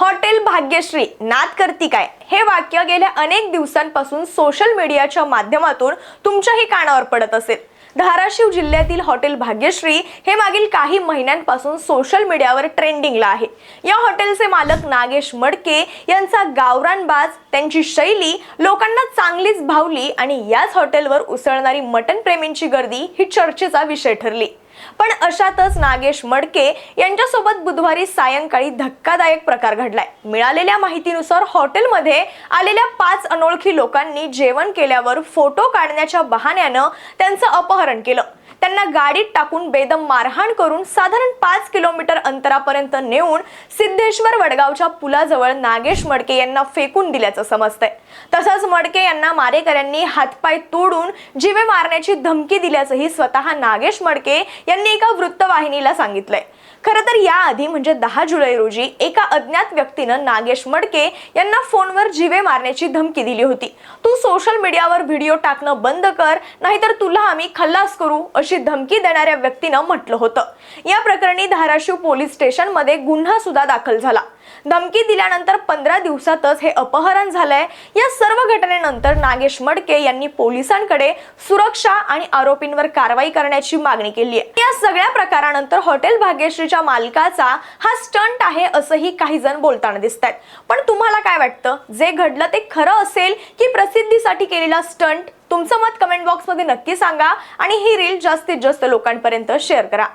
Hotel Bhagyashree नाद करती काय? हे वाक्य गेल्या अनेक दिवसांपासून सोशल मीडियाच्या माध्यमातून तुमच्याही कानावर पडत असेल. धाराशिव जिल्ह्यातील हॉटेल भाग्यश्री हे मागील काही महिन्यांपासून सोशल मीडियावर ट्रेंडिंगला आहे. या हॉटेलचे मालक नागेश मडके यांचा गावरानबाज त्यांची शैली लोकांना चांगलीच भावली आणि याच हॉटेलवर उसळणारी मटन प्रेमींची गर्दी ही चर्चेचा विषय ठरली. पण अशातच नागेश मडके यांच्यासोबत बुधवारी सायंकाळी धक्कादायक प्रकार घडलाय. मिळालेल्या माहितीनुसार हॉटेलमध्ये आलेल्या पाच अनोळखी लोकांनी जेवण केल्यावर फोटो काढण्याच्या बहाण्यानं त्यांचं अपहरण केलं. त्यांना गाडीत टाकून बेदम मारहाण करून साधारण पाच किलोमीटर अंतरापर्यंत नेऊन सिद्धेश्वर वडगावच्या पुलाजवळ नागेश मडके यांना फेकून दिल्याचं समजतंय. तसंच मडके यांना मारेकऱ्यांनी हातपाय तोडून जीवे मारण्याची धमकी दिल्याचंही स्वतः नागेश मडके यांनी एका वृत्तवाहिनीला सांगितलंय. खरं तर याआधी म्हणजे दहा जुलै रोजी एका अज्ञात व्यक्तीनं नागेश मडके यांना फोनवर जीवे मारण्याची धमकी दिली होती. तू सोशल मीडियावर व्हिडिओ टाकणं बंद कर नाहीतर तुला आम्ही खल्लास करू अशी धमकी देणाऱ्या व्यक्तीनं म्हटलं होतं. या प्रकरणी धाराशिव पोलीस स्टेशनमध्ये गुन्हा सुद्धा दाखल झाला. धमकी दिल्यानंतर पंधरा दिवसातच हे अपहरण झालंय. या सर्व घटनेनंतर नागेश मडके यांनी पोलिसांकडे सुरक्षा आणि आरोपींवर कारवाई करण्याची मागणी केली आहे या सगळ्या प्रकारानंतर हॉटेल भाग्यश्रीच्या मालकाचा हा स्टंट आहे असंही काही जण बोलताना दिसत आहेत पण तुम्हाला काय वाटतं? जे घडलं ते खरं असेल की प्रसिद्धीसाठी केलेला स्टंट? तुमचं मत कमेंट बॉक्समध्ये नक्की सांगा आणि ही रील जास्तीत जास्त लोकांपर्यंत शेअर करा.